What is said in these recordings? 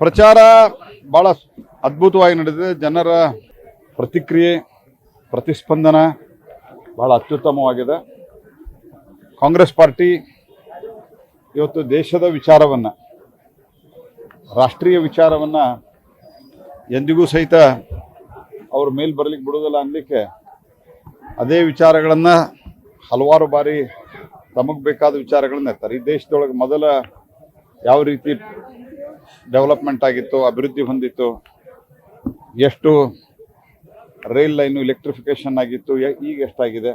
ಪ್ರಚಾರ ಭಾಳ ಅದ್ಭುತವಾಗಿ ನಡೆದಿದೆ. ಜನರ ಪ್ರತಿಕ್ರಿಯೆ, ಪ್ರತಿಸ್ಪಂದನ ಭಾಳ ಅತ್ಯುತ್ತಮವಾಗಿದೆ. ಕಾಂಗ್ರೆಸ್ ಪಾರ್ಟಿ ಇವತ್ತು ದೇಶದ ವಿಚಾರವನ್ನು, ರಾಷ್ಟ್ರೀಯ ವಿಚಾರವನ್ನು ಎಂದಿಗೂ ಸಹಿತ ಅವ್ರ ಮೇಲ್ ಬರಲಿಕ್ಕೆ ಬಿಡೋದಿಲ್ಲ ಅನ್ನಲಿಕ್ಕೆ ಅದೇ ವಿಚಾರಗಳನ್ನು ಹಲವಾರು ಬಾರಿ ತಮಗೆ ಬೇಕಾದ ವಿಚಾರಗಳನ್ನ ಎತ್ತಾರೆ. ಈ ದೇಶದೊಳಗೆ ಮೊದಲ ಯಾವ ರೀತಿ ಡೆವಲಪ್ಮೆಂಟ್ ಆಗಿತ್ತು, ಅಭಿವೃದ್ಧಿ ಹೊಂದಿತ್ತು, ಎಷ್ಟು ರೈಲ್ ಲೈನು ಎಲೆಕ್ಟ್ರಿಫಿಕೇಶನ್ ಆಗಿತ್ತು ಈಗ ಎಷ್ಟಾಗಿದೆ?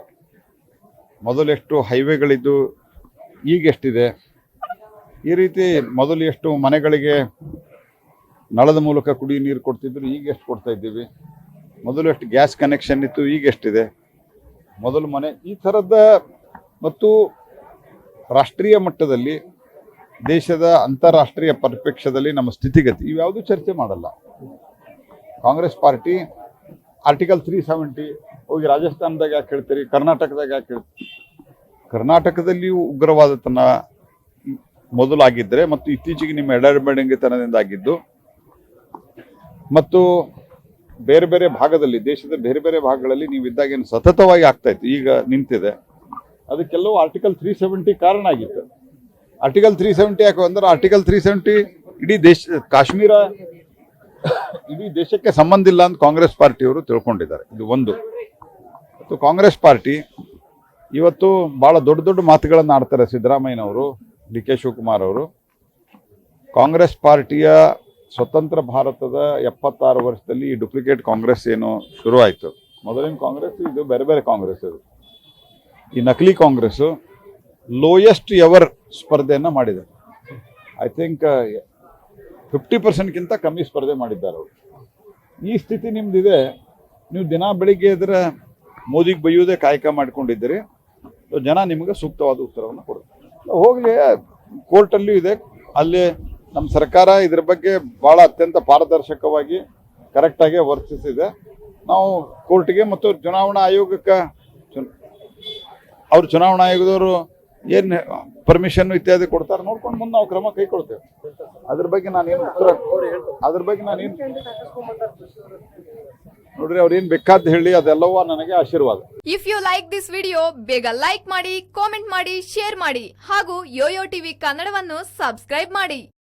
ಮೊದಲು ಎಷ್ಟು ಹೈವೇಗಳಿದ್ದು ಈಗ ಎಷ್ಟಿದೆ? ಈ ರೀತಿ ಮೊದಲು ಎಷ್ಟು ಮನೆಗಳಿಗೆ ನಳದ ಮೂಲಕ ಕುಡಿ ನೀರು ಕೊಡ್ತಿದ್ರು, ಈಗ ಎಷ್ಟು ಕೊಡ್ತಾ ಇದ್ದೀವಿ? ಮೊದಲು ಎಷ್ಟು ಗ್ಯಾಸ್ ಕನೆಕ್ಷನ್ ಇತ್ತು, ಈಗ ಎಷ್ಟಿದೆ? ಮೊದಲು ಮನೆ ಈ ಥರದ ಮತ್ತು ರಾಷ್ಟ್ರೀಯ ಮಟ್ಟದಲ್ಲಿ ದೇಶದ ಅಂತಾರಾಷ್ಟ್ರೀಯ ಪರಿಪ್ರೇಕ್ಷ್ಯದಲ್ಲಿ ನಮ್ಮ ಸ್ಥಿತಿಗತಿ ಇವ್ಯಾವುದೂ ಚರ್ಚೆ ಮಾಡಲ್ಲ. Congress party article three seventy ಹೋಗಿ ರಾಜಸ್ಥಾನದಾಗ ಯಾಕೆ ಹೇಳ್ತೀರಿ, ಕರ್ನಾಟಕದಾಗ ಯಾಕೆ ಹೇಳ್ತೀರಿ? ಕರ್ನಾಟಕದಲ್ಲಿಯೂ ಉಗ್ರವಾದತನ ಮೊದಲಾಗಿದ್ದರೆ ಮತ್ತು ಇತ್ತೀಚೆಗೆ ನಿಮ್ಮ ಎಡರ್ಬೆಡಂಗಿತನದಿಂದ ಆಗಿದ್ದು ಮತ್ತು ಬೇರೆ ಬೇರೆ ಭಾಗದಲ್ಲಿ, ದೇಶದ ಬೇರೆ ಬೇರೆ ಭಾಗಗಳಲ್ಲಿ ನೀವು ಇದ್ದಾಗ ಏನು ಸತತವಾಗಿ ಆಗ್ತಾ ಇತ್ತು, ಈಗ ನಿಂತಿದೆ. ಅದಕ್ಕೆಲ್ಲವೂ ಆರ್ಟಿಕಲ್ ತ್ರೀ ಸೆವೆಂಟಿ ಕಾರಣ ಆಗಿತ್ತು. ಆರ್ಟಿಕಲ್ ತ್ರೀ ಸೆವೆಂಟಿ ಯಾಕೆ ಅಂದ್ರೆ ಆರ್ಟಿಕಲ್ ತ್ರೀ ಸೆವೆಂಟಿ ಇಡೀ ದೇಶ, ಕಾಶ್ಮೀರ ಇಡೀ ದೇಶಕ್ಕೆ ಸಂಬಂಧ ಇಲ್ಲ ಅಂತ ಕಾಂಗ್ರೆಸ್ ಪಾರ್ಟಿಯವರು ತಿಳ್ಕೊಂಡಿದ್ದಾರೆ. ಇದು ಒಂದು. ಮತ್ತು ಕಾಂಗ್ರೆಸ್ ಪಾರ್ಟಿ ಇವತ್ತು ಭಾಳ ದೊಡ್ಡ ದೊಡ್ಡ ಮಾತುಗಳನ್ನು ಆಡ್ತಾರೆ ಸಿದ್ದರಾಮಯ್ಯನವರು, ಡಿ ಕೆ ಶಿವಕುಮಾರ್ ಅವರು. ಕಾಂಗ್ರೆಸ್ ಪಾರ್ಟಿಯ ಸ್ವತಂತ್ರ ಭಾರತದ ಎಪ್ಪತ್ತಾರು ವರ್ಷದಲ್ಲಿ ಈ ಡುಪ್ಲಿಕೇಟ್ ಕಾಂಗ್ರೆಸ್ ಏನು ಶುರುವಾಯಿತು. ಮೊದಲಿನ ಕಾಂಗ್ರೆಸ್, ಇದು ಬೇರೆ ಬೇರೆ ಕಾಂಗ್ರೆಸ್ ಇದು ಈ ನಕಲಿ ಕಾಂಗ್ರೆಸ್ಸು ಲೋಯೆಸ್ಟ್ ಎವರ್ ಸ್ಪರ್ಧೆಯನ್ನು ಮಾಡಿದೆ ಐ ಥಿಂಕ್ ಫಿಫ್ಟಿ ಪರ್ಸೆಂಟ್ಗಿಂತ ಕಮ್ಮಿ ಸ್ಪರ್ಧೆ ಮಾಡಿದ್ದಾರೆ ಅವರು. ಈ ಸ್ಥಿತಿ ನಿಮ್ದಿದೆ. ನೀವು ದಿನ ಬೆಳಿಗ್ಗೆ ಇದ್ರೆ ಮೋದಿಗೆ ಬೈಯೋದೇ ಕಾಯಕ ಮಾಡ್ಕೊಂಡಿದ್ದೀರಿ. ಜನ ನಿಮಗೆ ಸೂಕ್ತವಾದ ಉತ್ತರವನ್ನು ಕೊಡ್ತಾರೆ ಹೋಗಲಿ ಕೋರ್ಟಲ್ಲೂ ಇದೆ. ಅಲ್ಲಿ ನಮ್ಮ ಸರ್ಕಾರ ಇದ್ರ ಬಗ್ಗೆ ಭಾಳ ಅತ್ಯಂತ ಪಾರದರ್ಶಕವಾಗಿ ಕರೆಕ್ಟಾಗಿ ವರ್ತಿಸಿದೆ. ನಾವು ಕೋರ್ಟ್ಗೆ ಮತ್ತು ಚುನಾವಣಾ ಆಯೋಗಕ್ಕೆ ಚುನ್- ಅವರು ಚುನಾವಣಾ ಆಯೋಗದವರು ಏನು ಪರ್ಮಿಷನ್ ಇತ್ಯಾದಿ ಕೊಡ್ತಾರೆ, ನೋಡ್ಕೊಂಡು ಮುಂದೆ ನಾವು ಕ್ರಮ ಕೈಗೊಳ್ತೇವೆ. ಅದ್ರ ಬಗ್ಗೆ ನಾನೇನು ಉತ್ತರ ಅದ್ರ ಬಗ್ಗೆ ನಾನೇನು ನೋಡ್ರಿ ಅವ್ರೇನು ಬೇಕಾದ್ ಹೇಳಿ, ಅದೆಲ್ಲವೂ ನನಗೆ ಆಶೀರ್ವಾದ. If you like this video ಬೇಗ ಲೈಕ್ ಮಾಡಿ ಕಾಮೆಂಟ್ ಮಾಡಿ ಶೇರ್ ಮಾಡಿ, ಹಾಗೂ ಯೋಯೋ ಟಿವಿ ಕನ್ನಡವನ್ನು ಸಬ್ಸ್ಕ್ರೈಬ್ ಮಾಡಿ.